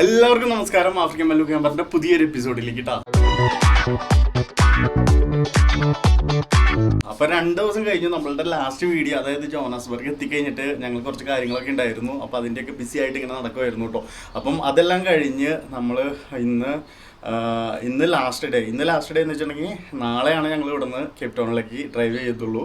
എല്ലാവർക്കും നമസ്കാരം. ആഫ്രിക്കൻ മല്ലു ക്യാമ്പറിന്റെ പുതിയൊരു എപ്പിസോഡിലേക്ക് ട്ടാ. അപ്പൊ രണ്ട് ദിവസം കഴിഞ്ഞു നമ്മളുടെ ലാസ്റ്റ് വീഡിയോ അതായത് ജോനാസ്ബർഗ് എത്തിക്കഴിഞ്ഞിട്ട് ഞങ്ങൾ കുറച്ച് കാര്യങ്ങളൊക്കെ ഉണ്ടായിരുന്നു. അപ്പൊ അതിന്റെയൊക്കെ ബിസി ആയിട്ട് ഇങ്ങനെ നടക്കുമായിരുന്നു കേട്ടോ. അപ്പം അതെല്ലാം കഴിഞ്ഞ് നമ്മൾ ഇന്ന് ഇന്ന് ലാസ്റ്റ് ഡേ ഇന്ന് ലാസ്റ്റ് ഡേ എന്ന് വെച്ചിട്ടുണ്ടെങ്കിൽ നാളെയാണ് ഞങ്ങൾ ഇവിടുന്ന് കേപ്ടൗണിലേക്ക് ഡ്രൈവ് ചെയ്യത്തുള്ളൂ.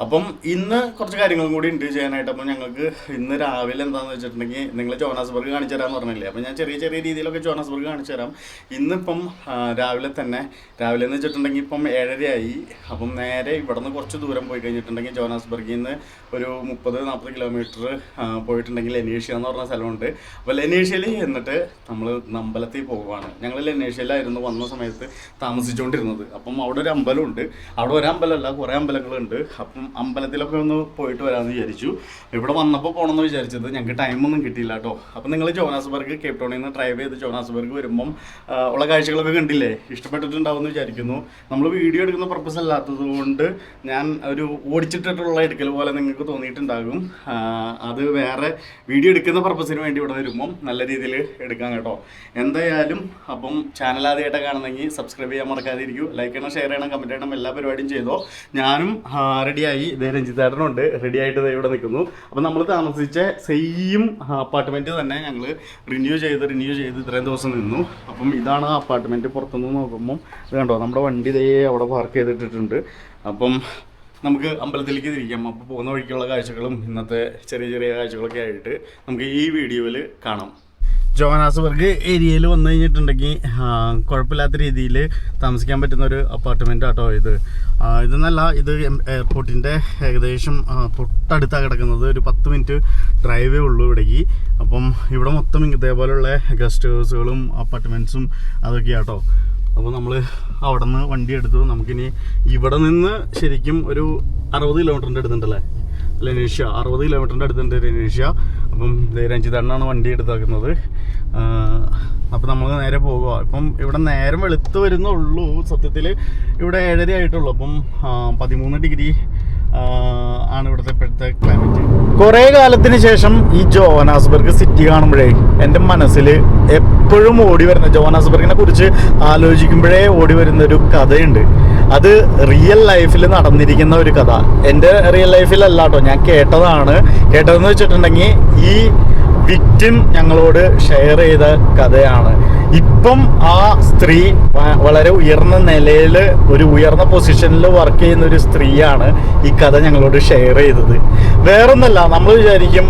അപ്പം ഇന്ന് കുറച്ച് കാര്യങ്ങളും കൂടി ഉണ്ട് ചെയ്യാനായിട്ട്. അപ്പം ഞങ്ങൾക്ക് ഇന്ന് രാവിലെ എന്താണെന്ന് വെച്ചിട്ടുണ്ടെങ്കിൽ നിങ്ങൾ ജോനാസ്ബർഗ് കാണിച്ചു തരാമെന്ന് പറഞ്ഞില്ലേ? അപ്പം ഞാൻ ചെറിയ ചെറിയ രീതിയിലൊക്കെ ജോനാസ്ബർഗ് കാണിച്ചു തരാം. ഇന്നിപ്പം രാവിലെ തന്നെ രാവിലെ എന്ന് വെച്ചിട്ടുണ്ടെങ്കിൽ ഇപ്പം ഏഴരയായി. അപ്പം നേരെ ഇവിടുന്ന് കുറച്ച് ദൂരം പോയി കഴിഞ്ഞിട്ടുണ്ടെങ്കിൽ ജോനാസ്ബർഗിൽ നിന്ന് ഒരു മുപ്പത് നാൽപ്പത് കിലോമീറ്റർ പോയിട്ടുണ്ടെങ്കിൽ ലെനേഷ്യ എന്ന് പറഞ്ഞ സ്ഥലമുണ്ട്. അപ്പോൾ ലെനേഷ്യയിൽ എന്നിട്ട് നമ്മൾ അമ്പലത്തിൽ പോവുകയാണ്. ഞങ്ങൾ ലെനേഷ്യയിലായിരുന്നു വന്ന സമയത്ത് താമസിച്ചുകൊണ്ടിരുന്നത്. അപ്പം അവിടെ ഒരു അമ്പലമുണ്ട്. അവിടെ ഒരു അമ്പലമല്ല കുറേ അമ്പലങ്ങളുണ്ട്. അപ്പം അമ്പലത്തിലൊക്കെ ഒന്ന് പോയിട്ട് വരാമെന്ന് വിചാരിച്ചു. ഇവിടെ വന്നപ്പോൾ പോകണമെന്ന് വിചാരിച്ചത് ഞങ്ങൾക്ക് ടൈമൊന്നും കിട്ടിയില്ല കേട്ടോ അപ്പം നിങ്ങൾ ജോനാസ്ബർഗ് കേപ്പ് ടൗണിൽ നിന്ന് ഡ്രൈവ് ചെയ്ത് ജോനാസ്ബർഗ് വരുമ്പം ഉള്ള കാഴ്ചകളൊക്കെ കണ്ടില്ലേ? ഇഷ്ടപ്പെട്ടിട്ടുണ്ടാവും എന്ന് വിചാരിക്കുന്നു. നമ്മൾ വീഡിയോ എടുക്കുന്ന പർപ്പസ് അല്ലാത്തത് കൊണ്ട് ഞാൻ ഒരു ഓടിച്ചിട്ടിട്ടുള്ള എടുക്കൽ പോലെ നിങ്ങൾക്ക് തോന്നിയിട്ടുണ്ടാകും. അത് വേറെ വീഡിയോ എടുക്കുന്ന പർപ്പസിന് വേണ്ടി ഇവിടെ വരുമ്പം നല്ല രീതിയിൽ എടുക്കാം കേട്ടോ. എന്തായാലും അപ്പം ചാനൽ ആദ്യമായിട്ടാണ് കാണുന്നെങ്കിൽ സബ്സ്ക്രൈബ് ചെയ്യാൻ മറക്കാതിരിക്കും. ലൈക്ക് ചെയ്യണം ഷെയർ ചെയ്യണം കമന്റ് ചെയ്യണം എല്ലാ പരിപാടിയും ചെയ്തോ. ഞാനും റെഡിയായി ഇതേ ഉണ്ട് റെഡി ആയിട്ട് ഇവിടെ നിൽക്കുന്നു. അപ്പം നമ്മൾ താമസിച്ച സെയിം അപ്പാർട്ട്മെന്റ് തന്നെ ഞങ്ങൾ റിന്യൂ ചെയ്ത് റിന്യൂ ചെയ്ത് ഇത്രയും ദിവസം നിന്നു. അപ്പം ഇതാണ് ആ അപ്പാർട്ട്മെന്റ് പുറത്തുനിന്ന് നോക്കുമ്പം ഇത് കണ്ടോ? നമ്മുടെ വണ്ടി ഇതേ അവിടെ പാർക്ക് ചെയ്തിട്ടിട്ടുണ്ട്. അപ്പം നമുക്ക് അമ്പലത്തിലേക്ക് തിരിക്കാം അപ്പോൾ പോകുന്ന വഴിക്കുള്ള കാഴ്ചകളും ഇന്നത്തെ ചെറിയ ചെറിയ കാഴ്ചകളൊക്കെ ആയിട്ട് നമുക്ക് ഈ വീഡിയോയിൽ കാണാം. ജോനാസ്ബർഗ് ഏരിയയിൽ വന്നു കഴിഞ്ഞിട്ടുണ്ടെങ്കിൽ കുഴപ്പമില്ലാത്ത രീതിയിൽ താമസിക്കാൻ പറ്റുന്ന ഒരു അപ്പാർട്ട്മെന്റ് ആട്ടോ ഇത്. ഇതെന്നല്ല ഇത് എയർപോർട്ടിന്റെ ഏകദേശം തൊട്ടടുത്താണ് കിടക്കുന്നത്. ഒരു പത്ത് മിനിറ്റ് ഡ്രൈവേ ഉള്ളൂ ഇവിടേക്ക്. അപ്പം ഇവിടെ മൊത്തം ഇതേപോലെയുള്ള ഗസ്റ്റ് ഹൗസുകളും അപ്പാർട്ട്മെന്റ്സും അതൊക്കെയാട്ടോ. അപ്പോൾ നമ്മൾ അവിടെ നിന്ന് വണ്ടി എടുത്തു. നമുക്കിനി ഇവിടെ നിന്ന് ശരിക്കും ഒരു അറുപത് കിലോമീറ്ററിന്റെ അടുത്തുണ്ടല്ലേ? ലനേഷ്യ അറുപത് കിലോമീറ്ററിന്റെ അടുത്തുണ്ട് ലനേഷ്യ അപ്പം രഞ്ജിതണ്ണാണ് വണ്ടി എടുത്താക്കുന്നത്. അപ്പം നമ്മൾ നേരെ പോകുക ഇപ്പം ഇവിടെ നേരം വെളുത്ത് വരുന്നുള്ളൂ സത്യത്തിൽ ഇവിടെ ഏഴര ആയിട്ടുള്ളൂ. അപ്പം പതിമൂന്ന് ഡിഗ്രി ആണ് ഇവിടുത്തെ ഇപ്പോഴത്തെ ക്ലൈമറ്റ് കുറേ കാലത്തിന് ശേഷം ഈ ജോവനാസ്ബർഗ് സിറ്റി കാണുമ്പോഴേ എന്റെ മനസ്സിൽ എപ്പോഴും ഓടി വരുന്ന ജോവനാസ്ബർഗിനെ കുറിച്ച് ആലോചിക്കുമ്പോഴേ ഓടി വരുന്ന ഒരു കഥയുണ്ട്. അത് റിയൽ ലൈഫിൽ നടന്നിരിക്കുന്ന ഒരു കഥ. എന്റെ റിയൽ ലൈഫിലല്ല കേട്ടോ ഞാൻ കേട്ടതാണ്. കേട്ടതെന്ന് വെച്ചിട്ടുണ്ടെങ്കിൽ ഈ വിക്റ്റിം ഞങ്ങളോട് ഷെയർ ചെയ്ത കഥയാണ്. ഇപ്പം ആ സ്ത്രീ വളരെ ഉയർന്ന നിലയിൽ ഒരു ഉയർന്ന പൊസിഷനിൽ വർക്ക് ചെയ്യുന്ന ഒരു സ്ത്രീയാണ് ഈ കഥ ഞങ്ങളോട് ഷെയർ ചെയ്തത്. വേറൊന്നല്ല നമ്മൾ വിചാരിക്കും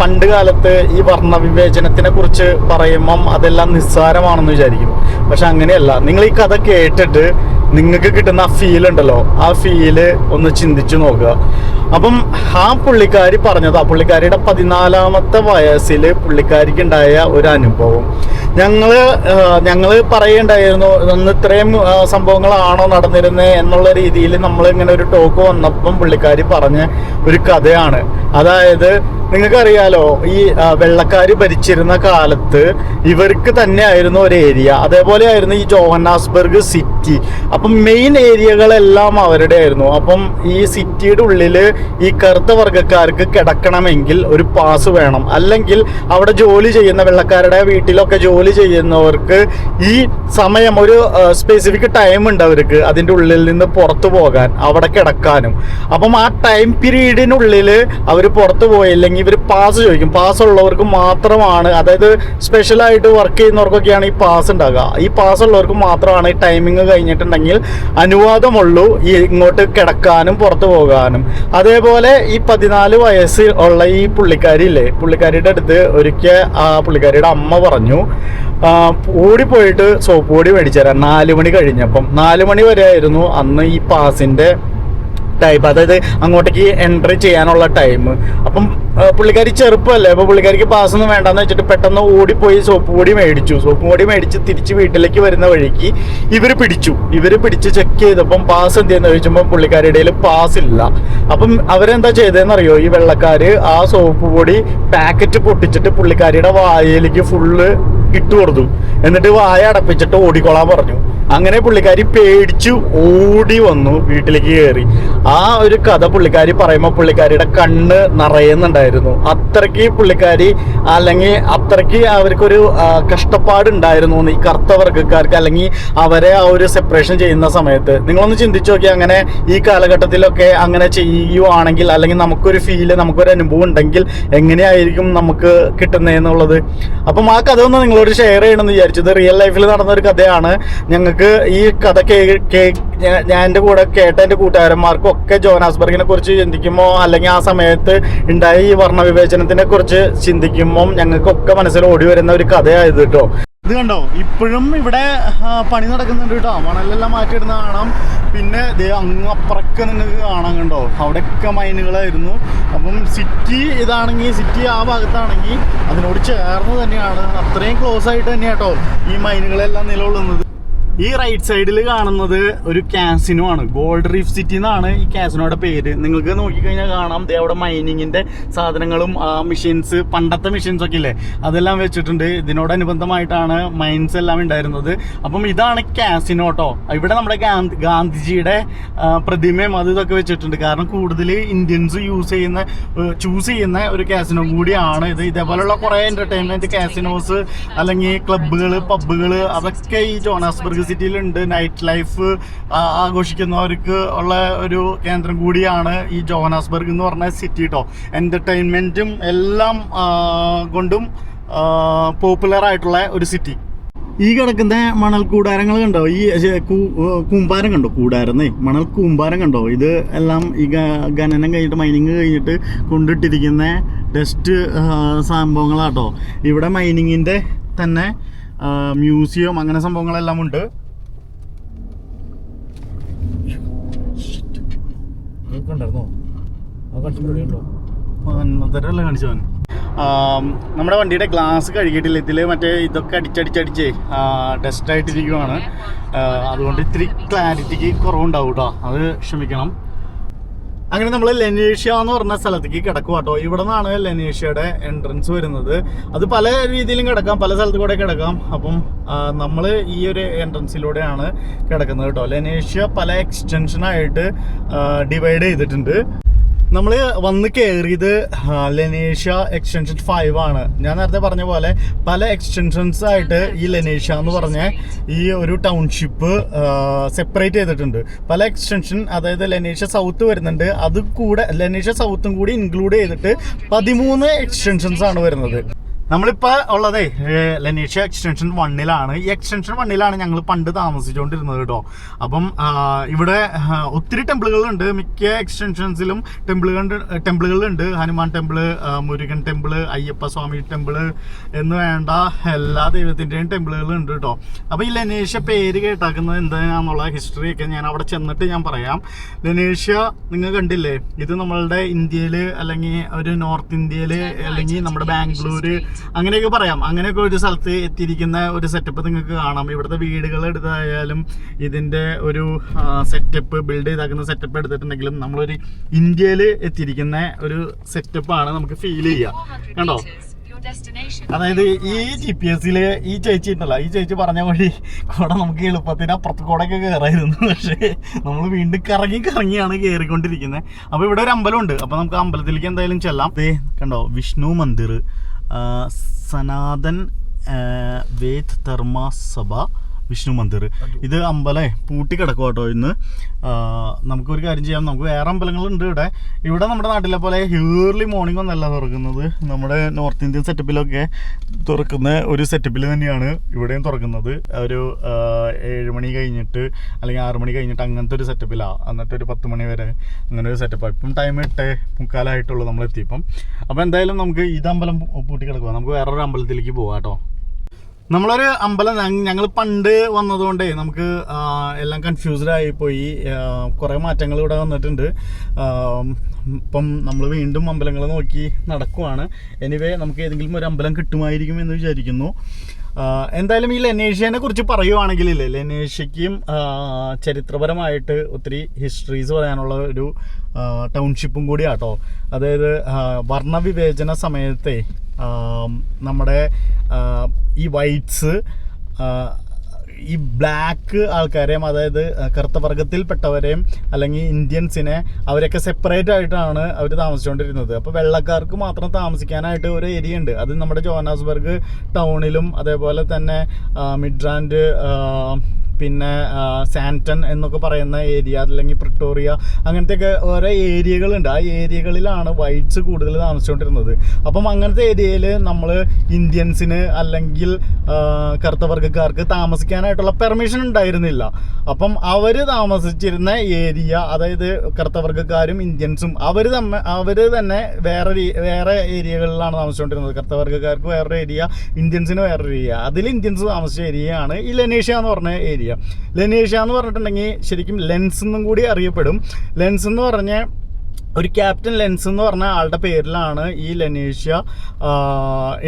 പണ്ട് കാലത്ത് ഈ വർണവിവേചനത്തിനെ കുറിച്ച് പറയുമ്പം അതെല്ലാം നിസ്സാരമാണെന്ന് വിചാരിക്കും. പക്ഷെ അങ്ങനെയല്ല. നിങ്ങൾ ഈ കഥ കേട്ടിട്ട് നിങ്ങൾക്ക് കിട്ടുന്ന ആ ഫീൽ ഉണ്ടല്ലോ. ആ ഫീൽ ഒന്ന് ചിന്തിച്ചു നോക്കുക. അപ്പം ആ പുള്ളിക്കാരി പറഞ്ഞത് ആ പുള്ളിക്കാരിയുടെ പതിനാലാമത്തെ വയസ്സിൽ പുള്ളിക്കാരിക്ക് ഉണ്ടായ ഒരു അനുഭവം. ഞങ്ങൾ ഞങ്ങൾ പറയുണ്ടായിരുന്നു അന്ന് ഇത്രയും സംഭവങ്ങളാണോ നടന്നിരുന്നത് എന്നുള്ള രീതിയിൽ നമ്മൾ ഇങ്ങനെ ഒരു ടോക്ക് വന്നപ്പം പുള്ളിക്കാരി പറഞ്ഞ ഒരു കഥയാണ്. അതായത് നിങ്ങൾക്കറിയാലോ ഈ വെള്ളക്കാർ ഭരിച്ചിരുന്ന കാലത്ത് ഇവർക്ക് തന്നെയായിരുന്നു ഒരു ഏരിയ അതേപോലെ ആയിരുന്നു ഈ ജോഹന്നാസ്ബർഗ് സിറ്റി അപ്പം മെയിൻ ഏരിയകളെല്ലാം അവരുടെ ആയിരുന്നു അപ്പം ഈ സിറ്റിയുടെ ഉള്ളിൽ ഈ കറുത്ത വർഗക്കാർക്ക് കിടക്കണമെങ്കിൽ ഒരു പാസ് വേണം. അല്ലെങ്കിൽ അവിടെ ജോലി ചെയ്യുന്ന വെള്ളക്കാരുടെ വീട്ടിലൊക്കെ ജോലി ചെയ്യുന്നവർക്ക് ഈ സമയം ഒരു സ്പെസിഫിക് ടൈം ഉണ്ട് അവർക്ക് അതിന്റെ ഉള്ളിൽ നിന്ന് പുറത്തു പോകാൻ അവിടെ കിടക്കാനും. അപ്പം ആ ടൈം പീരീഡിനുള്ളിൽ അവർ പുറത്തു പോയില്ലെങ്കിൽ ഇവർ പാസ് ചോദിക്കും. പാസ് ഉള്ളവർക്ക് മാത്രമാണ് അതായത് സ്പെഷ്യലായിട്ട് വർക്ക് ചെയ്യുന്നവർക്കൊക്കെയാണ് ഈ പാസ് ഉണ്ടാകുക ഈ പാസ് ഉള്ളവർക്ക് മാത്രമാണ് ഈ ടൈമിങ് കഴിഞ്ഞിട്ടുണ്ടെങ്കിൽ അനുവാദമുള്ളൂ ഈ ഇങ്ങോട്ട് കിടക്കാനും പുറത്തു പോകാനും. അതേപോലെ ഈ പതിനാല് വയസ്സ് ഉള്ള ഈ പുള്ളിക്കാരി ഇല്ലേ പുള്ളിക്കാരിയുടെ അടുത്ത് ഒരിക്കൽ ആ പുള്ളിക്കാരിയുടെ അമ്മ പറഞ്ഞു ഓടിപ്പോയിട്ട് സോപ്പ് പൊടി മേടിച്ചു തരാം നാല് മണി കഴിഞ്ഞപ്പം. നാല് മണി വരെ ആയിരുന്നു അന്ന് ഈ പാസിന്റെ ടൈം അതായത് അങ്ങോട്ടേക്ക് എൻട്രി ചെയ്യാനുള്ള ടൈം അപ്പം പുള്ളിക്കാരി ചെറുപ്പമല്ലേ? അപ്പോൾ പുള്ളിക്കാരിക്ക് പാസ് ഒന്നും വേണ്ടെന്ന് വെച്ചിട്ട് പെട്ടെന്ന് ഓടിപ്പോയി സോപ്പ് പൊടി മേടിച്ചു. സോപ്പ് പൊടി മേടിച്ച് തിരിച്ച് വീട്ടിലേക്ക് വരുന്ന വഴിക്ക് ഇവർ പിടിച്ചു. ഇവർ പിടിച്ച് ചെക്ക് ചെയ്തപ്പം പാസ് എന്ത് ചെയ്യുന്ന ചോദിച്ചപ്പോൾ പുള്ളിക്കാരുടെ പാസ് ഇല്ല. അപ്പം അവരെന്താ ചെയ്തതെന്ന് അറിയോ ഈ വെള്ളക്കാര് ആ സോപ്പ് പൊടി പാക്കറ്റ് പൊട്ടിച്ചിട്ട് പുള്ളിക്കാരിയുടെ വായയിലേക്ക് ഫുള്ള് ഇട്ട് കൊടുത്തു. എന്നിട്ട് വായ അടപ്പിച്ചിട്ട് ഓടിക്കോളാൻ പറഞ്ഞു. അങ്ങനെ പുള്ളിക്കാരി പേടിച്ചു ഓടി വന്നു വീട്ടിലേക്ക് കയറി. ആ ഒരു കഥ പുള്ളിക്കാരി പറയുമ്പോൾ പുള്ളിക്കാരിയുടെ കണ്ണ് നിറയുന്നുണ്ടായിരുന്നു. അത്രയ്ക്ക് പുള്ളിക്കാരി അല്ലെങ്കിൽ അത്രയ്ക്ക് അവർക്കൊരു കഷ്ടപ്പാടുണ്ടായിരുന്നു ഈ കറുത്ത വർഗക്കാർക്ക് അല്ലെങ്കിൽ അവരെ ആ ഒരു സെപ്പറേഷൻ ചെയ്യുന്ന സമയത്ത്. നിങ്ങളൊന്ന് ചിന്തിച്ചു നോക്കി അങ്ങനെ ഈ കാലഘട്ടത്തിലൊക്കെ അങ്ങനെ ചെയ്യുവാണെങ്കിൽ അല്ലെങ്കിൽ നമുക്കൊരു ഫീൽ നമുക്കൊരു അനുഭവം ഉണ്ടെങ്കിൽ എങ്ങനെയായിരിക്കും നമുക്ക് കിട്ടുന്നതെന്നുള്ളത്? അപ്പം ആ കഥ ഒന്ന് നിങ്ങളോട് ഷെയർ ചെയ്യണമെന്ന് വിചാരിച്ചത് റിയൽ ലൈഫിൽ നടന്ന ഒരു കഥയാണ്. ഞങ്ങൾക്ക് ഈ കഥ കേ ഞാൻ എന്റെ കൂടെ കേട്ട എന്റെ കൂട്ടുകാരന്മാർക്കും ഒക്കെ ജോനാസ്ബർഗിനെ കുറിച്ച് ചിന്തിക്കുമ്പോൾ അല്ലെങ്കിൽ ആ സമയത്ത് ഉണ്ടായ ഈ വർണവിവേചനത്തിനെ കുറിച്ച് ചിന്തിക്കുമ്പോൾ ഞങ്ങൾക്കൊക്കെ മനസ്സിൽ ഓടി വരുന്ന ഒരു കഥയായത് കേട്ടോ ഇത് കണ്ടോ? ഇപ്പോഴും ഇവിടെ പണി നടക്കുന്നുണ്ട് കേട്ടോ. മണലെല്ലാം മാറ്റിയിടുന്ന കാണാം. പിന്നെ ദേ അങ്ങ് അപ്പുറക്കെ നിങ്ങൾക്ക് കാണാൻ കണ്ടോ? അവിടെയൊക്കെ മൈനുകളായിരുന്നു. അപ്പം സിറ്റി ഇതാണെങ്കിൽ സിറ്റി ആ ഭാഗത്താണെങ്കിൽ അതിനോട് ചേർന്ന് തന്നെയാണ്. അത്രയും ക്ലോസ് ആയിട്ട് തന്നെയാട്ടോ ഈ മൈനുകളെല്ലാം നിലകൊള്ളുന്നത്. ഈ റൈറ്റ് സൈഡിൽ കാണുന്നത് ഒരു കാസിനോ ആണ് ഗോൾഡ് റീഫ് സിറ്റി എന്നാണ് ഈ കാസിനോയുടെ പേര്. നിങ്ങൾക്ക് നോക്കിക്കഴിഞ്ഞാൽ കാണാം. അവിടെ മൈനിങ്ങിന്റെ സാധനങ്ങളും മെഷീൻസ് പണ്ടത്തെ മെഷീൻസ് ഒക്കെ ഇല്ലേ? അതെല്ലാം വെച്ചിട്ടുണ്ട്. ഇതിനോടനുബന്ധമായിട്ടാണ് മൈൻസ് എല്ലാം ഉണ്ടായിരുന്നത്. അപ്പം ഇതാണ് കാസിനോ കേട്ടോ ഇവിടെ നമ്മുടെ ഗാന്ധി ഗാന്ധിജിയുടെ പ്രതിമയും അത് ഇതൊക്കെ വെച്ചിട്ടുണ്ട്. കാരണം കൂടുതൽ ഇന്ത്യൻസ് യൂസ് ചെയ്യുന്ന ചൂസ് ചെയ്യുന്ന ഒരു കാസിനോ കൂടിയാണ് ഇത്. ഇതേപോലെയുള്ള കുറേ എന്റർടൈൻമെന്റ് കാസിനോസ് അല്ലെങ്കിൽ ക്ലബ്ബുകൾ പബ്ബുകൾ അതൊക്കെ ഈ ജോനാസ്ബർഗ് സിറ്റിയിലുണ്ട് നൈറ്റ് ലൈഫ് ആഘോഷിക്കുന്നവർക്ക് ഉള്ള ഒരു കേന്ദ്രം കൂടിയാണ് ഈ ജോഹനാസ്ബർഗ് എന്ന് പറഞ്ഞ സിറ്റി കേട്ടോ എന്റർടൈൻമെന്റും എല്ലാം കൊണ്ടും പോപ്പുലർ ആയിട്ടുള്ള ഒരു സിറ്റി ഈ കിടക്കുന്ന മണൽ കൂടാരങ്ങൾ കണ്ടോ? ഈ കൂമ്പാരം കണ്ടോ? കൂടാരന്നേ മണൽ കൂമ്പാരം കണ്ടോ? ഇത് എല്ലാം ഈ ഖനനം കഴിഞ്ഞിട്ട് മൈനിങ് കഴിഞ്ഞിട്ട് കൊണ്ടിട്ടിരിക്കുന്ന ഡസ്റ്റ് സംഭവങ്ങളാട്ടോ. ഇവിടെ മൈനിങ്ങിന്റെ തന്നെ മ്യൂസിയം അങ്ങനെ സംഭവങ്ങളെല്ലാം ഉണ്ട്. കാണിച്ചവൻ? നമ്മുടെ വണ്ടിയുടെ ഗ്ലാസ് കഴുകിയിട്ടില്ല. ഇതിൽ മറ്റേ ഇതൊക്കെ അടിച്ചടിച്ചടിച്ച് ഡസ്റ്റ് ആയിട്ടിരിക്കുവാണ്. അതുകൊണ്ട് ഇത്തിരി ക്ലാരിറ്റിക്ക് കുറവുണ്ടാവും കേട്ടോ അത് ക്ഷമിക്കണം. അങ്ങനെ നമ്മൾ ലെനേഷ്യ എന്ന് പറഞ്ഞ സ്ഥലത്തേക്ക് കിടക്കും കേട്ടോ ഇവിടെ നിന്നാണ് ലെനേഷ്യയുടെ എൻട്രൻസ് വരുന്നത്. അത് പല രീതിയിലും കിടക്കാം പല സ്ഥലത്ത് കൂടെ കിടക്കാം. അപ്പം നമ്മൾ ഈ ഒരു എൻട്രൻസിലൂടെയാണ് കിടക്കുന്നത് കേട്ടോ ലെനേഷ്യ പല എക്സ്റ്റൻഷനായിട്ട് ഡിവൈഡ് ചെയ്തിട്ടുണ്ട്. നമ്മൾ വന്ന് കയറിയത് ലെനേഷ്യ എക്സ്റ്റൻഷൻ ഫൈവ് ആണ്. ഞാൻ നേരത്തെ പറഞ്ഞ പോലെ പല എക്സ്റ്റൻഷൻസ് ആയിട്ട് ഈ ലെനേഷ്യ എന്ന് പറഞ്ഞ ഈ ഒരു ടൗൺഷിപ്പ് സെപ്പറേറ്റ് ചെയ്തിട്ടുണ്ട്. പല എക്സ്റ്റൻഷൻ അതായത് ലെനേഷ്യ സൗത്ത് വരുന്നുണ്ട്. അത് കൂടെ ലെനേഷ്യ സൗത്തും കൂടി ഇൻക്ലൂഡ് ചെയ്തിട്ട് പതിമൂന്ന് എക്സ്റ്റൻഷൻസ് ആണ് വരുന്നത്. നമ്മളിപ്പോൾ ഉള്ളതേ ലനീഷ എക്സ്റ്റൻഷൻ വണ്ണിലാണ് ഈ എക്സ്റ്റൻഷൻ വണ്ണിലാണ് ഞങ്ങൾ പണ്ട് താമസിച്ചുകൊണ്ടിരുന്നത് കേട്ടോ. അപ്പം ഇവിടെ ഒത്തിരി ടെമ്പിളുകളുണ്ട്. മിക്ക എക്സ്റ്റൻഷൻസിലും ടെമ്പിളുകൾ ടെമ്പിളുകളുണ്ട്. Hanuman temple Murugan temple Ayyappa Swami temple എന്ന് വേണ്ട എല്ലാ ദൈവത്തിന്റെയും ടെമ്പിളുകളുണ്ട് കേട്ടോ. അപ്പോൾ ഈ ലനീഷ പേര് കേട്ടാക്കുന്നത് എന്താണെന്നുള്ള ഹിസ്റ്ററിയൊക്കെ ഞാൻ അവിടെ ചെന്നിട്ട് ഞാൻ പറയാം. ലനീഷ നിങ്ങൾ കണ്ടില്ലേ? ഇത് നമ്മളുടെ ഇന്ത്യയിൽ അല്ലെങ്കിൽ ഒരു നോർത്ത് ഇന്ത്യയിൽ അല്ലെങ്കിൽ നമ്മുടെ ബാംഗ്ലൂര് അങ്ങനെയൊക്കെ പറയാം. അങ്ങനെയൊക്കെ ഒരു സ്ഥലത്ത് എത്തിയിരിക്കുന്ന ഒരു സെറ്റപ്പ് നിങ്ങൾക്ക് കാണാം. ഇവിടുത്തെ വീടുകൾ എടുത്തായാലും ഇതിന്റെ ഒരു സെറ്റപ്പ് ബിൽഡ് ചെയ്താക്കുന്ന സെറ്റപ്പ് എടുത്തിട്ടുണ്ടെങ്കിലും നമ്മളൊരു ഇന്ത്യയിൽ എത്തിയിരിക്കുന്ന ഒരു സെറ്റപ്പാണ് നമുക്ക് ഫീൽ ചെയ്യുക കണ്ടോ? അതായത് ഈ ജി പി എസിൽ ഈ ചേച്ചി ഉണ്ടല്ലോ. ഈ ചേച്ചി പറഞ്ഞ വഴി കൂടെ നമുക്ക് എളുപ്പത്തിന് അപ്പുറത്ത് കൂടെ ഒക്കെ കയറായിരുന്നു പക്ഷേ നമ്മൾ വീണ്ടും കറങ്ങി കറങ്ങിയാണ് കയറിക്കൊണ്ടിരിക്കുന്നത് അപ്പോൾ ഇവിടെ ഒരു അമ്പലമുണ്ട്. അപ്പോൾ നമുക്ക് അമ്പലത്തിലേക്ക് എന്തായാലും ചെല്ലാം. കണ്ടോ? വിഷ്ണു മന്ദിർ സനാതൻ വേദ് ധർമ്മ സഭ വിഷ്ണു മന്ദിർ. ഇത് അമ്പലേ പൂട്ടി കിടക്കും കേട്ടോ ഇന്ന്. നമുക്കൊരു കാര്യം ചെയ്യാം. നമുക്ക് വേറെ അമ്പലങ്ങളുണ്ട് ഇവിടെ. ഇവിടെ നമ്മുടെ നാട്ടിലെ പോലെ ഏർലി മോർണിംഗ് ഒന്നല്ല തുറക്കുന്നത്. നമ്മുടെ നോർത്ത് ഇന്ത്യൻ സെറ്റപ്പിലൊക്കെ തുറക്കുന്ന ഒരു സെറ്റപ്പിൽ തന്നെയാണ് ഇവിടെയും തുറക്കുന്നത്. ഒരു ഏഴ് മണി കഴിഞ്ഞിട്ട് അല്ലെങ്കിൽ ആറ് മണി കഴിഞ്ഞിട്ട് അങ്ങനത്തെ ഒരു സെറ്റപ്പിലാണ് എന്നിട്ട് ഒരു പത്ത് മണി വരെ അങ്ങനെ ഒരു സെറ്റപ്പാണ് ഇപ്പം ടൈം എട്ട് മുക്കാലായിട്ടുള്ളൂ നമ്മളെത്തിയപ്പം അപ്പോൾ എന്തായാലും നമുക്ക് ഇത് അമ്പലം പൂട്ടി കിടക്കുക നമുക്ക് വേറൊരു അമ്പലത്തിലേക്ക് പോകാം കേട്ടോ നമ്മളൊരു അമ്പലം ഞങ്ങൾ പണ്ട് വന്നതുകൊണ്ടേ നമുക്ക് എല്ലാം കൺഫ്യൂസ്ഡ് പോയി. കുറേ മാറ്റങ്ങൾ ഇവിടെ വന്നിട്ടുണ്ട്. ഇപ്പം നമ്മൾ വീണ്ടും അമ്പലങ്ങൾ നോക്കി നടക്കുവാണ്. എനിവേ നമുക്ക് ഏതെങ്കിലും ഒരു അമ്പലം കിട്ടുമായിരിക്കും എന്ന് വിചാരിക്കുന്നു. എന്തായാലും ഈ ലനേഷ്യനെ കുറിച്ച് പറയുവാണെങ്കിൽ ഇല്ലേ? ലനേഷ്യയ്ക്കും ചരിത്രപരമായിട്ട് ഒത്തിരി ഹിസ്റ്ററീസ് പറയാനുള്ള ഒരു ടൗൺഷിപ്പും കൂടിയാട്ടോ. അതായത് വർണവിവേചന സമയത്തെ നമ്മുടെ ഈ വൈറ്റ്സ് ഈ ബ്ലാക്ക് ആൾക്കാരെയും അതായത് കറുത്ത വർഗത്തിൽപ്പെട്ടവരെയും അല്ലെങ്കിൽ ഇന്ത്യൻസിനെ അവരൊക്കെ സെപ്പറേറ്റ് ആയിട്ടാണ് അവർ താമസിച്ചുകൊണ്ടിരുന്നത്. അപ്പോൾ വെള്ളക്കാർക്ക് മാത്രം താമസിക്കാനായിട്ട് ഒരു ഏരിയ ഉണ്ട്. അത് നമ്മുടെ ജോനാസ്ബർഗ് ടൗണിലും അതേപോലെ തന്നെ മിഡ്രാൻഡ് പിന്നെ സാന്റൺ എന്നൊക്കെ പറയുന്ന ഏരിയ അല്ലെങ്കിൽ പ്രിട്ടോറിയ അങ്ങനത്തെയൊക്കെ ഓരോ ഏരിയകളുണ്ട് ആ ഏരിയകളിലാണ് വൈറ്റ്സ് കൂടുതൽ താമസിച്ചുകൊണ്ടിരുന്നത്. അപ്പം അങ്ങനത്തെ ഏരിയയിൽ നമ്മൾ ഇന്ത്യൻസിന് അല്ലെങ്കിൽ ആ, കറുത്ത വർഗക്കാർക്ക് താമസിക്കാനായിട്ടുള്ള പെർമിഷൻ ഉണ്ടായിരുന്നില്ല. അപ്പം അവർ താമസിച്ചിരുന്ന ഏരിയ അതായത് കറുത്ത വർഗക്കാരും ഇന്ത്യൻസും അവർ തമ്മ അവർ തന്നെ വേറെ വേറെ ഏരിയകളിലാണ് താമസിച്ചുകൊണ്ടിരുന്നത്. കറുത്ത വർഗക്കാർക്ക് വേറൊരു ഏരിയ ഇന്ത്യൻസിന് വേറൊരു ഏരിയ അതിൽ ഇന്ത്യൻസ് താമസിച്ച ഏരിയയാണ് ഈ ലനേഷ്യ എന്ന് പറഞ്ഞ ഏരിയ ലനേഷ്യ എന്ന് പറഞ്ഞിട്ടുണ്ടെങ്കിൽ ശരിക്കും ലെൻസ് എന്നും കൂടി അറിയപ്പെടും. ലെൻസ് എന്ന് പറഞ്ഞ ഒരു ക്യാപ്റ്റൻ ലെൻസ് എന്ന് പറഞ്ഞ ആളുടെ പേരിലാണ് ഈ ലനേഷ്യ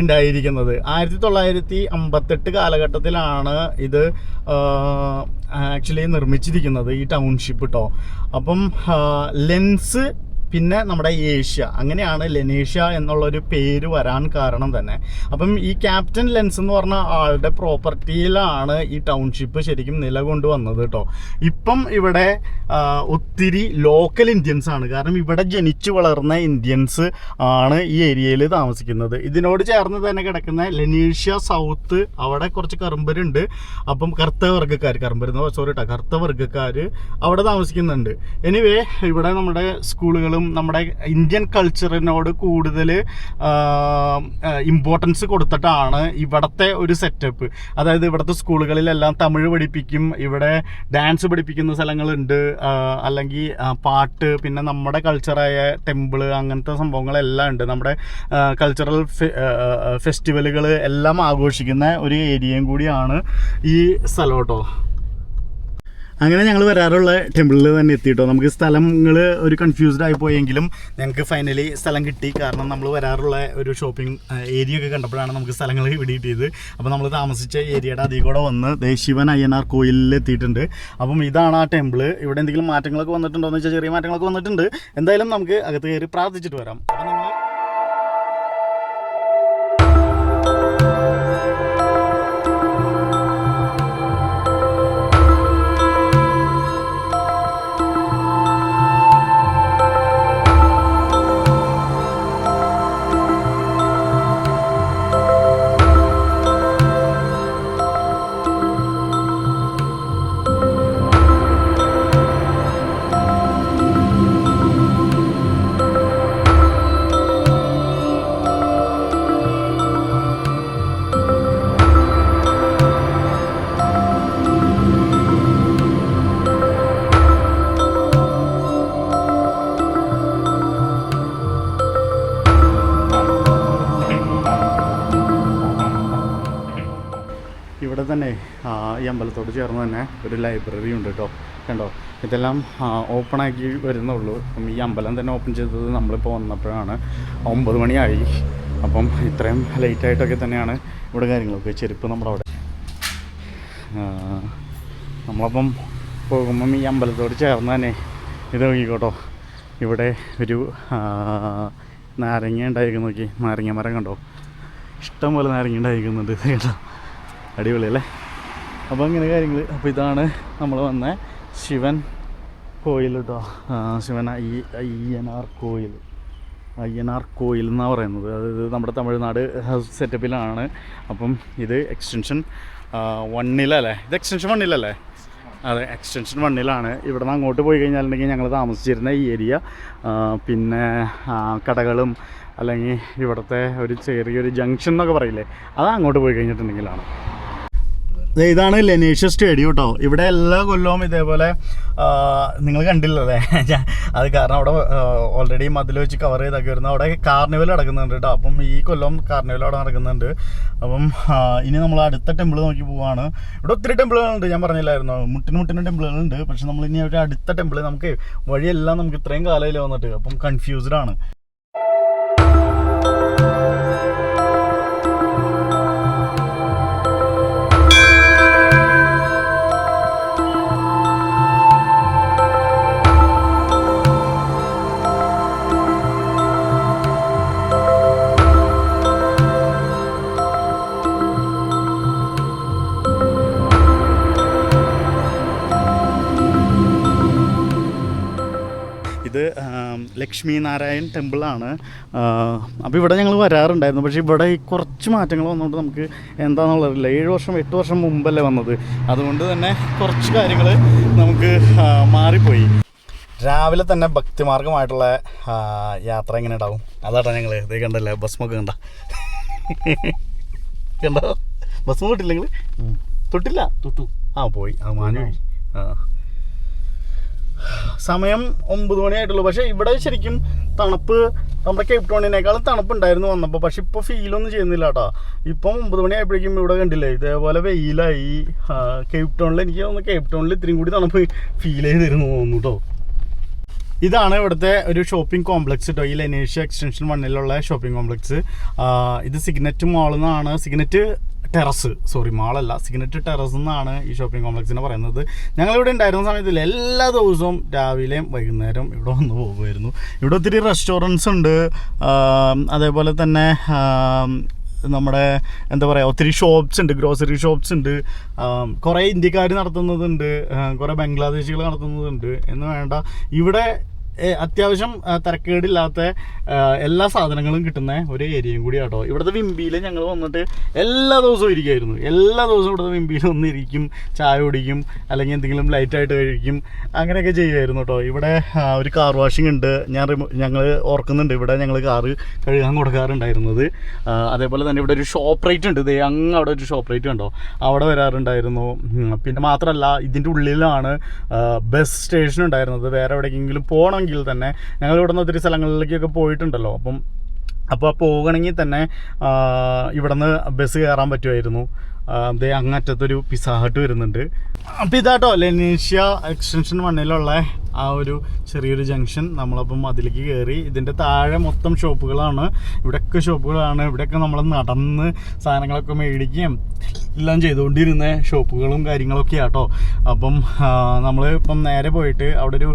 ഉണ്ടായിരിക്കുന്നത്. ആയിരത്തി തൊള്ളായിരത്തി അമ്പത്തെട്ട് കാലഘട്ടത്തിലാണ് ഇത് ആക്ച്വലി നിർമ്മിച്ചിരിക്കുന്നത് ഈ ടൗൺഷിപ്പ് കേട്ടോ അപ്പം ലെൻസ് പിന്നെ നമ്മുടെ ഏഷ്യ. അങ്ങനെയാണ് ലെനേഷ്യ എന്നുള്ളൊരു പേര് വരാൻ കാരണം തന്നെ. അപ്പം ഈ ക്യാപ്റ്റൻ ലെൻസ് എന്ന് പറഞ്ഞ ആളുടെ പ്രോപ്പർട്ടിയിലാണ് ഈ ടൗൺഷിപ്പ് ശരിക്കും നിലകൊണ്ടുവന്നത് കേട്ടോ. ഇപ്പം ഇവിടെ ഒത്തിരി ലോക്കൽ ഇന്ത്യൻസ് ആണ്. കാരണം ഇവിടെ ജനിച്ചു വളർന്ന ഇന്ത്യൻസ് ആണ് ഈ ഏരിയയിൽ താമസിക്കുന്നത്. ഇതിനോട് ചേർന്ന് തന്നെ കിടക്കുന്ന ലെനീഷ്യ സൗത്ത് അവിടെ കുറച്ച് കറുമ്പരുണ്ട്. അപ്പം കറുത്ത വർഗക്കാർ കറുമ്പരുന്ന സോറി കേട്ടോ കറുത്ത വർഗക്കാർ അവിടെ താമസിക്കുന്നുണ്ട്. എനിവേ ഇവിടെ നമ്മുടെ സ്കൂളുകളും നമ്മുടെ ഇന്ത്യൻ കൾച്ചറിനോട് കൂടുതൽ ഇമ്പോർട്ടൻസ് കൊടുത്തിട്ടാണ് ഇവിടുത്തെ ഒരു സെറ്റപ്പ് അതായത് ഇവിടുത്തെ സ്കൂളുകളിലെല്ലാം തമിഴ് പഠിപ്പിക്കും ഇവിടെ ഡാൻസ് പഠിപ്പിക്കുന്ന സ്ഥലങ്ങളുണ്ട് അല്ലെങ്കിൽ പാട്ട് പിന്നെ നമ്മുടെ കൾച്ചറായ ടെമ്പിൾ അങ്ങനത്തെ സംഭവങ്ങളെല്ലാം ഉണ്ട്. നമ്മുടെ കൾച്ചറൽ ഫെസ്റ്റിവലുകൾ എല്ലാം ആഘോഷിക്കുന്ന ഒരു ഏരിയയും കൂടിയാണ് ഈ സ്ഥലം കേട്ടോ. അങ്ങനെ ഞങ്ങൾ വരാറുള്ള ടെമ്പിളിൽ തന്നെ എത്തിയിട്ടോ. നമുക്ക് സ്ഥലങ്ങൾ ഒരു കൺഫ്യൂസ്ഡ് ആയി പോയെങ്കിലും ഞങ്ങൾക്ക് ഫൈനലി സ്ഥലം കിട്ടി. കാരണം നമ്മൾ വരാറുള്ള ഒരു ഷോപ്പിംഗ് ഏരിയ ഒക്കെ കണ്ടപ്പോഴാണ് നമുക്ക് സ്ഥലങ്ങൾ ഇവിടെ കിട്ടിയത്. അപ്പോൾ നമ്മൾ താമസിച്ച ഏരിയയുടെ അതിൽ കൂടെ വന്ന് ശിവൻ അയ്യനാർ കോയിലിൽ എത്തിയിട്ടുണ്ട്. അപ്പം ഇതാണ് ആ ടെമ്പിൾ ഇവിടെ എന്തെങ്കിലും മാറ്റങ്ങളൊക്കെ വന്നിട്ടുണ്ടോ എന്ന് വെച്ചാൽ ചെറിയ മാറ്റങ്ങളൊക്കെ വന്നിട്ടുണ്ട്. എന്തായാലും നമുക്ക് അകത്ത് കയറി പ്രാർത്ഥിച്ചിട്ട് വരാം. അപ്പോൾ അമ്പലത്തോട് ചേർന്ന് തന്നെ ഒരു ലൈബ്രറി ഉണ്ട് കേട്ടോ കണ്ടോ? ഇതെല്ലാം ഓപ്പണാക്കി വരുന്നുള്ളൂ. അപ്പം ഈ അമ്പലം തന്നെ ഓപ്പൺ ചെയ്തത് നമ്മളിപ്പോൾ വന്നപ്പോഴാണ്. ഒമ്പത് മണിയായി. അപ്പം ഇത്രയും ലേറ്റായിട്ടൊക്കെ തന്നെയാണ് ഇവിടെ കാര്യങ്ങളൊക്കെ. ചെരുപ്പ് നമ്മുടെ അവിടെ. നമ്മളപ്പം പോകുമ്പം ഈ അമ്പലത്തോട് ചേർന്ന് തന്നെ ഇത് നോക്കിക്കോട്ടോ. ഇവിടെ ഒരു നാരങ്ങ ഉണ്ടായിരിക്കുന്നു നോക്കി. നാരങ്ങ മരം കണ്ടോ? ഇഷ്ടം പോലെ നാരങ്ങ ഉണ്ടായിരിക്കുന്നുണ്ട്. കേട്ടോ അടിപൊളി അല്ലേ? അപ്പോൾ അങ്ങനെ കാര്യങ്ങൾ അപ്പോൾ ഇതാണ് നമ്മൾ വന്ന ശിവൻ കോയിൽ കേട്ടോ ശിവൻ അയ്യ അയ്യനാർ കോയിൽ. അയ്യനാർ കോയിൽ എന്നാണ് പറയുന്നത്. അതായത് നമ്മുടെ തമിഴ്നാട് സെറ്റപ്പിലാണ് അപ്പം ഇത് എക്സ്റ്റൻഷൻ വണ്ണിലല്ലേ? ഇത് എക്സ്റ്റൻഷൻ വണ്ണിലല്ലേ? അതെ എക്സ്റ്റൻഷൻ വണ്ണിലാണ്. ഇവിടെ നിന്ന് അങ്ങോട്ട് പോയി കഴിഞ്ഞാലുണ്ടെങ്കിൽ ഞങ്ങൾ താമസിച്ചിരുന്ന ഈ ഏരിയ പിന്നെ കടകളും അല്ലെങ്കിൽ ഇവിടുത്തെ ഒരു ചെറിയൊരു ജംഗ്ഷൻ എന്നൊക്കെ പറയില്ലേ? അത് അങ്ങോട്ട് പോയി കഴിഞ്ഞിട്ടുണ്ടെങ്കിലാണ്. ഇതാണ് ലെനേഷ്യ സ്റ്റേഡിയം കേട്ടോ ഇവിടെ എല്ലാ കൊല്ലവും ഇതേപോലെ നിങ്ങൾ കണ്ടില്ലല്ലേ? അത് കാരണം അവിടെ ഓൾറെഡി മതിൽ വെച്ച് കവർ ചെയ്തൊക്കെ വരുന്നു അവിടെ കാർണിവൽ നടക്കുന്നുണ്ട് കേട്ടോ അപ്പം ഈ കൊല്ലം കാർണിവൽ അവിടെ നടക്കുന്നുണ്ട്. അപ്പം ഇനി നമ്മൾ അടുത്ത ടെമ്പിൾ നോക്കി പോവാണ്. ഇവിടെ ഒത്തിരി ടെമ്പിളുകളുണ്ട് ഞാൻ പറഞ്ഞില്ലായിരുന്നു? മുട്ടിന് മുട്ടിന് ടെമ്പിളുകളുണ്ട് പക്ഷെ നമ്മൾ ഇനി ഒരു അടുത്ത ടെമ്പിൾ നമുക്ക് വഴിയെല്ലാം നമുക്ക് ഇത്രയും കാലയിൽ വന്നിട്ട്. അപ്പം കൺഫ്യൂസ്ഡ് ആണ്. ലക്ഷ്മി നാരായൺ ടെമ്പിളാണ് അപ്പോൾ ഇവിടെ ഞങ്ങൾ വരാറുണ്ടായിരുന്നു. പക്ഷേ ഇവിടെ ഈ കുറച്ച് മാറ്റങ്ങൾ വന്നുകൊണ്ട് നമുക്ക് എന്താണെന്നുള്ളതില്ല ഏഴ് വർഷം എട്ട് വർഷം മുമ്പല്ലേ വന്നത്. അതുകൊണ്ട് തന്നെ കുറച്ച് കാര്യങ്ങൾ നമുക്ക് മാറിപ്പോയി. രാവിലെ തന്നെ ഭക്തിമാർഗമായിട്ടുള്ള യാത്ര എങ്ങനെ ഉണ്ടാവും? അതാട്ടാ ഞങ്ങൾ ഇതേ കണ്ടല്ലേ ബസ്മൊക്കെ കണ്ട. കണ്ടോ? ബസ് തൊട്ടില്ല നിങ്ങൾ തൊട്ടില്ല? തൊട്ടു. ആ പോയി. ആ പോയി. ആ. സമയം ഒമ്പത് മണിയായിട്ടുള്ളൂ. പക്ഷേ ഇവിടെ ശരിക്കും തണുപ്പ് നമ്മുടെ കേപ്പ് ടൗണിനേക്കാളും തണുപ്പുണ്ടായിരുന്നു വന്നപ്പോൾ പക്ഷെ ഇപ്പോൾ ഫീലൊന്നും ചെയ്യുന്നില്ല കേട്ടോ. ഇപ്പം ഒമ്പത് മണിയായപ്പോഴേക്കും ഇവിടെ കണ്ടില്ലേ ഇതേപോലെ വെയിലായി. കേപ്പ് ടൗണിൽ എനിക്ക് തോന്നുന്നു കേപ്പ് ടൗണിൽ ഇത്രയും കൂടി തണുപ്പ് ഫീൽ ചെയ്തിരുന്നു തോന്നുന്നു കേട്ടോ ഇതാണ് ഇവിടുത്തെ ഒരു ഷോപ്പിംഗ് കോംപ്ലക്സ് കേട്ടോ ഈ ലെനേഷ്യ എക്സ്റ്റൻഷൻ വണ്ണിലുള്ള ഷോപ്പിംഗ് കോംപ്ലക്സ് ഇത് സിഗ്നറ്റ് മോളിൽ നിന്നാണ് സിഗ്നറ്റ് ടെറസ്. സോറി മാളല്ല സിഗ്നറ്റ് ടെറസ് എന്നാണ് ഈ ഷോപ്പിംഗ് കോംപ്ലക്സിനെ പറയുന്നത്. ഞങ്ങൾ ഇവിടെ ഉണ്ടായിരുന്ന സമയത്തിൽ എല്ലാ ദിവസവും രാവിലെയും വൈകുന്നേരം ഇവിടെ വന്ന് പോകുമായിരുന്നു. ഇവിടെ ഒത്തിരി റെസ്റ്റോറന്റ്സ് ഉണ്ട്. അതേപോലെ തന്നെ നമ്മുടെ എന്താ പറയുക ഒത്തിരി ഷോപ്സ് ഉണ്ട് ഗ്രോസറി ഷോപ്സ് ഉണ്ട്. കുറേ ഇന്ത്യക്കാർ നടത്തുന്നതുണ്ട്. കുറേ ബംഗ്ലാദേശികൾ നടത്തുന്നതുണ്ട്. എന്ന് വേണ്ട ഇവിടെ അത്യാവശ്യം തിരക്കേടില്ലാത്ത എല്ലാ സാധനങ്ങളും കിട്ടുന്ന ഒരു ഏരിയയും കൂടി കേട്ടോ ഇവിടുത്തെ വിമ്പിയിൽ ഞങ്ങൾ വന്നിട്ട് എല്ലാ ദിവസവും ഇരിക്കുമായിരുന്നു എല്ലാ ദിവസവും ഇവിടുത്തെ വിമ്പിയിൽ വന്നിരിക്കും ചായ കുടിക്കും അല്ലെങ്കിൽ എന്തെങ്കിലും ലൈറ്റായിട്ട് കഴിക്കും അങ്ങനെയൊക്കെ ചെയ്യുമായിരുന്നു കേട്ടോ ഇവിടെ ഒരു കാർ വാഷിംഗ് ഉണ്ട്. ഞാൻ ഞങ്ങൾ ഓർക്കുന്നുണ്ട് ഇവിടെ ഞങ്ങൾ കാറ് കഴുകാൻ കൊടുക്കാറുണ്ടായിരുന്നത്. അതേപോലെ തന്നെ ഇവിടെ ഒരു ഷോപ്പ് റേറ്റ് ഉണ്ട്. ദേ അങ്ങ് അവിടെ ഒരു ഷോപ്പ് റേറ്റ് ഉണ്ടോ അവിടെ വരാറുണ്ടായിരുന്നു. പിന്നെ മാത്രമല്ല ഇതിന്റെ ഉള്ളിലാണ് ബസ് സ്റ്റേഷൻ ഉണ്ടായിരുന്നത്. വേറെ എവിടെയെങ്കിലും എവിടേക്കെങ്കിലും പോകണമെങ്കിൽ തന്നെ ഞങ്ങൾ ഇവിടെ നിന്ന് ഒത്തിരി സ്ഥലങ്ങളിലേക്കൊക്കെ പോയിട്ടുണ്ടല്ലോ. അപ്പം അപ്പോൾ പോകണമെങ്കിൽ തന്നെ ഇവിടെ ഇവിടുന്ന് ബസ് കയറാൻ പറ്റുമായിരുന്നു. ദേ അങ്ങറ്റത്തൊരു പിസ്സ ഹട്ട് വരുന്നുണ്ട്. അപ്പം ഇതാട്ടോ ലെനീഷ്യ എക്സ്റ്റൻഷൻ വണ്ണിലുള്ള ആ ഒരു ചെറിയൊരു ജംഗ്ഷൻ നമ്മളപ്പം അതിലേക്ക് കയറി ഇതിന്റെ താഴെ മൊത്തം ഷോപ്പുകളാണ് ഇവിടെയൊക്കെ ഷോപ്പുകളാണ് ഇവിടെയൊക്കെ നമ്മൾ നടന്ന് സാധനങ്ങളൊക്കെ മേടിക്കുകയും എല്ലാം ചെയ്തുകൊണ്ടിരുന്ന ഷോപ്പുകളും കാര്യങ്ങളൊക്കെ ആട്ടോ. അപ്പം നമ്മൾ ഇപ്പം നേരെ പോയിട്ട് അവിടെ ഒരു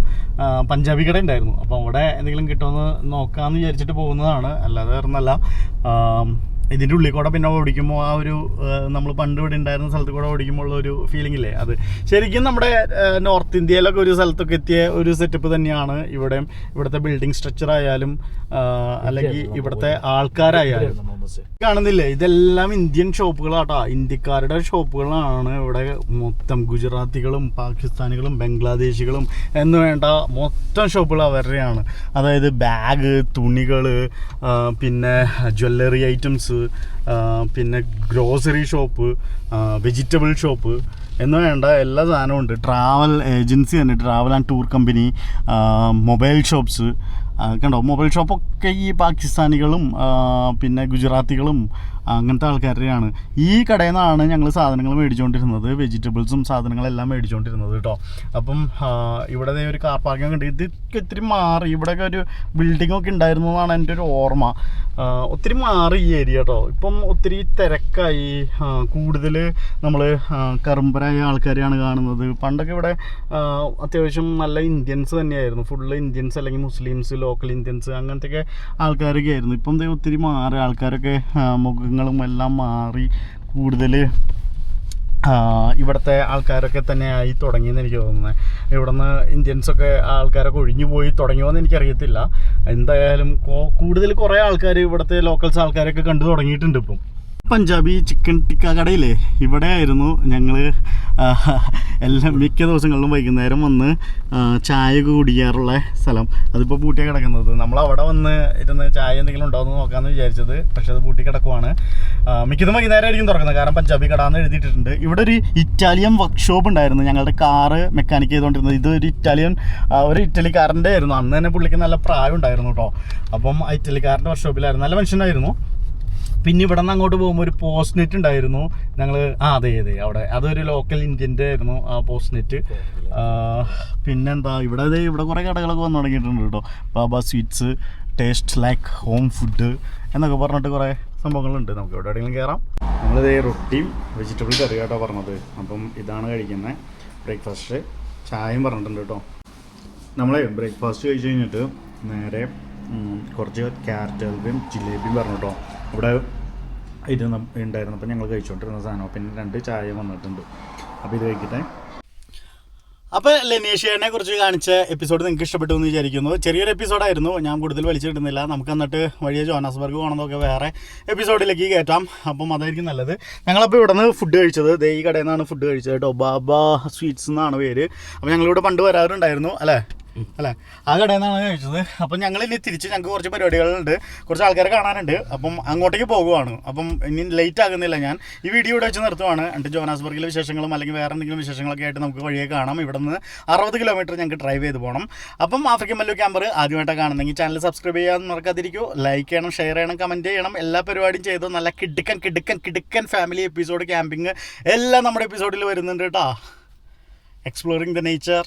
പഞ്ചാബി കട ഉണ്ടായിരുന്നു. അപ്പം അവിടെ എന്തെങ്കിലും കിട്ടുമെന്ന് നോക്കാമെന്ന് വിചാരിച്ചിട്ട് പോകുന്നതാണ്. അല്ലാതെ വേറൊന്നല്ല. ആം, ഇതിന്റെ ഉള്ളിൽ കൂടെ പിന്നെ ഓടിക്കുമ്പോൾ ആ ഒരു നമ്മൾ പണ്ട് ഇവിടെ ഉണ്ടായിരുന്ന സ്ഥലത്ത് കൂടെ ഓടിക്കുമ്പോൾ ഉള്ള ഒരു ഫീലിംഗ് ഇല്ലേ? അത് ശരിക്കും നമ്മുടെ നോർത്ത് ഇന്ത്യയിലൊക്കെ ഒരു സ്ഥലത്തൊക്കെ എത്തിയ ഒരു സെറ്റപ്പ് തന്നെയാണ് ഇവിടെ ഇവിടുത്തെ ബിൽഡിംഗ് സ്ട്രക്ചർ ആയാലും അല്ലെങ്കിൽ ഇവിടുത്തെ ആൾക്കാരായാലും. കാണുന്നില്ലേ? ഇതെല്ലാം ഇന്ത്യൻ ഷോപ്പുകളാട്ടോ. ഇന്ത്യക്കാരുടെ ഷോപ്പുകളാണ് ഇവിടെ മൊത്തം ഗുജറാത്തികളും പാകിസ്ഥാനികളും ബംഗ്ലാദേശികളും എന്ന് വേണ്ട മൊത്തം ഷോപ്പുകൾ അവരുടെയാണ്. അതായത് ബാഗ് തുണികൾ പിന്നെ ജ്വല്ലറി ഐറ്റംസ് പിന്നെ ഗ്രോസറി ഷോപ്പ് വെജിറ്റബിൾ ഷോപ്പ് എന്ന് വേണ്ട എല്ലാ സാധനവും ഉണ്ട്. ട്രാവൽ ഏജൻസി തന്നെ travel and tour company mobile shops കണ്ടോ? മൊബൈൽ ഷോപ്പൊക്കെ ഈ പാകിസ്ഥാനികളും പിന്നെ ഗുജറാത്തികളും അങ്ങനത്തെ ആൾക്കാരുടെയാണ് ഈ കടയിൽ നിന്നാണ് ഞങ്ങൾ സാധനങ്ങൾ മേടിച്ചുകൊണ്ടിരുന്നത് വെജിറ്റബിൾസും സാധനങ്ങളെല്ലാം മേടിച്ചുകൊണ്ടിരുന്നത് കേട്ടോ. അപ്പം ഇവിടെ ഒരു കാർ പാർക്കിംഗ് ഉണ്ട്. ഇതൊക്കെ ഇത്തിരി മാറി. ഇവിടെയൊക്കെ ഒരു ബിൽഡിംഗ് ഒക്കെ ഉണ്ടായിരുന്നു എന്നാണ് എന്റെ ഒരു ഓർമ്മ. ഒത്തിരി മാറി ഈ ഏരിയ കേട്ടോ. ഇപ്പം ഒത്തിരി തിരക്കായി. കൂടുതൽ നമ്മൾ കറുമ്പരായ ആൾക്കാരെയാണ് കാണുന്നത്. പണ്ടൊക്കെ ഇവിടെ അത്യാവശ്യം നല്ല ഇന്ത്യൻസ് തന്നെയായിരുന്നു. ഫുള്ള് ഇന്ത്യൻസ് അല്ലെങ്കിൽ മുസ്ലിംസ് ലോക്കൽ ഇന്ത്യൻസ് അങ്ങനത്തെയൊക്കെ ആൾക്കാരൊക്കെ ആയിരുന്നു ഇപ്പം ഒത്തിരി മാറി. ആൾക്കാരൊക്കെ ആ, മുഖങ്ങളും എല്ലാം മാറി കൂടുതൽ ഇവിടുത്തെ ആൾക്കാരൊക്കെ തന്നെ ആയി തുടങ്ങിയെന്ന് എനിക്ക് തോന്നുന്നത് ഇവിടുന്ന് ഇന്ത്യൻസൊക്കെ ആൾക്കാരൊക്കെ ഒഴിഞ്ഞു പോയി തുടങ്ങിയോന്ന് എനിക്കറിയത്തില്ല. എന്തായാലും കൂടുതൽ കുറേ ആൾക്കാർ ഇവിടുത്തെ ലോക്കൽസ് ആൾക്കാരൊക്കെ കണ്ടു തുടങ്ങിയിട്ടുണ്ട് ഇപ്പം. പഞ്ചാബി ചിക്കൻ ടിക്ക കടയില്ലേ? ഇവിടെ ആയിരുന്നു ഞങ്ങൾ എല്ലാ മിക്ക ദിവസങ്ങളിലും വൈകുന്നേരം വന്ന് ചായ കുടിക്കാറുള്ള സ്ഥലം. അതിപ്പോൾ പൂട്ടി കിടക്കുന്നത്. നമ്മൾ അവിടെ വന്ന് ഇരുന്ന് ചായ എന്തെങ്കിലും ഉണ്ടോ എന്ന് നോക്കാമെന്ന് വിചാരിച്ചത്. പക്ഷെ അത് പൂട്ടി കിടക്കുവാണ്. മിക്കതും വൈകുന്നേരം ആയിരിക്കും തുറക്കുന്നത്. കാരണം പഞ്ചാബി കട എന്ന് എഴുതിയിട്ടുണ്ട് ഇവിടെ ഒരു ഇറ്റാലിയൻ വർക്ക്ഷോപ്പ് ഉണ്ടായിരുന്നു. ഞങ്ങളുടെ കാറ് മെക്കാനിക് ചെയ്തുകൊണ്ടിരുന്നത് ഇത് ഒരു ഇറ്റാലിയൻ ഒരു ഇറ്റലിക്കാരന്റെ ആയിരുന്നു. അന്ന് തന്നെ പുള്ളിക്ക് നല്ല പ്രായം ഉണ്ടായിരുന്നു കേട്ടോ. അപ്പം ആ ഇറ്റലിക്കാരന്റെ വർക്ക്ഷോപ്പിലായിരുന്നു നല്ല മനുഷ്യനായിരുന്നു. പിന്നെ ഇവിടെ നിന്ന് അങ്ങോട്ട് പോകുമ്പോൾ ഒരു പോസ്റ്റ് നെറ്റ് ഉണ്ടായിരുന്നു. ഞങ്ങൾ ആ അതെ അതെ അവിടെ. അതൊരു ലോക്കൽ ഇന്ത്യന്റെ ആയിരുന്നു ആ പോസ്റ്റ് നെറ്റ് പിന്നെന്താ ഇവിടെ അതെ ഇവിടെ കുറേ കടകളൊക്കെ വന്നു തുടങ്ങിയിട്ടുണ്ട് കേട്ടോ. Baba sweets taste like home food എന്നൊക്കെ പറഞ്ഞിട്ട് കുറേ സംഭവങ്ങളുണ്ട്. നമുക്ക് എവിടെ എവിടെയെങ്കിലും കയറാം നമ്മളിത് റൊട്ടിയും വെജിറ്റബിൾ കറി കേട്ടോ പറഞ്ഞത്. അപ്പം ഇതാണ് കഴിക്കുന്നത് ബ്രേക്ക്ഫാസ്റ്റ് ചായയും പറഞ്ഞിട്ടുണ്ട് കേട്ടോ. നമ്മളെ ബ്രേക്ക്ഫാസ്റ്റ് കഴിച്ച് കഴിഞ്ഞിട്ട് നേരെ കുറച്ച് ക്യാരറ്റ് ഹൽവയും ജിലേബിയും പറഞ്ഞു കേട്ടോ ഇവിടെ ഇരുന്ന് ഉണ്ടായിരുന്നു. അപ്പം ഞങ്ങൾ കഴിച്ചുകൊണ്ടിരുന്ന സാധനം. പിന്നെ രണ്ട് ചായ വന്നിട്ടുണ്ട്. അപ്പോൾ ഇത് കഴിക്കട്ടെ. അപ്പോൾ ലെനേഷ്യനെ കുറിച്ച് കാണിച്ച എപ്പിസോഡ് നിങ്ങൾക്ക് ഇഷ്ടപ്പെട്ടു എന്ന് വിചാരിക്കുന്നു. ചെറിയൊരു എപ്പിസോഡായിരുന്നു ഞാൻ കൂടുതൽ വലിച്ചിട്ടുന്നില്ല നമുക്ക് എന്നിട്ട് വഴിയെ ജോനാസ്ബർഗ് പോകണമെന്നൊക്കെ വേറെ എപ്പിസോഡിലേക്ക് കയറ്റാം. അപ്പം അതായിരിക്കും നല്ലത്. ഞങ്ങളപ്പോൾ ഇവിടെ നിന്ന് ഫുഡ് കഴിച്ചത്. ദേ ഈ കടയിൽ നിന്നാണ് ഫുഡ് കഴിച്ചത് കേട്ടോ. ബാബ സ്വീറ്റ്സ് എന്നാണ് പേര്. അപ്പോൾ ഞങ്ങളിവിടെ പണ്ട് വരാറുണ്ടായിരുന്നു അല്ലേ? അല്ലേ? ആ കടയിൽ നിന്നാണ് കഴിച്ചത് അപ്പം ഞങ്ങൾ ഇനി തിരിച്ച് ഞങ്ങൾക്ക് കുറച്ച് പരിപാടികളുണ്ട്. കുറച്ച് ആൾക്കാരെ കാണാനുണ്ട്. അപ്പം അങ്ങോട്ടേക്ക് പോകുവാണ്. അപ്പം ഇനി ലേറ്റ് ആകുന്നില്ല ഞാൻ. ഈ വീഡിയോ ഇവിടെ വെച്ച് നിർത്തുവാണ്. എന്നിട്ട് ജോനാസ്ബർഗിലെ വിശേഷങ്ങളും അല്ലെങ്കിൽ വേറെ എന്തെങ്കിലും വിശേഷങ്ങളൊക്കെ ആയിട്ട് നമുക്ക് വഴിയെ കാണാം. ഇവിടെ നിന്ന് അറുപത് കിലോമീറ്റർ ഞങ്ങൾക്ക് ഡ്രൈവ് ചെയ്ത് പോകണം അപ്പം ആഫ്രിക്കൻ മല്ലു ക്യാമ്പർ ആദ്യമായിട്ടാണ് കാണുന്നെങ്കിൽ ചാനൽ സബ്സ്ക്രൈബ് ചെയ്യാൻ മറക്കാതിരിക്കൂ. ലൈക്ക് ചെയ്യണം ഷെയർ ചെയ്യണം കമന്റ് ചെയ്യണം. എല്ലാ പരിപാടിയും ചെയ്തു നല്ല കിടുക്കൻ കിടുക്കൻ കിടുക്കൻ ഫാമിലി എപ്പിസോഡ് ക്യാമ്പിങ് എല്ലാം നമ്മുടെ എപ്പിസോഡിൽ വരുന്നുണ്ട് കേട്ടോ. Exploring the nature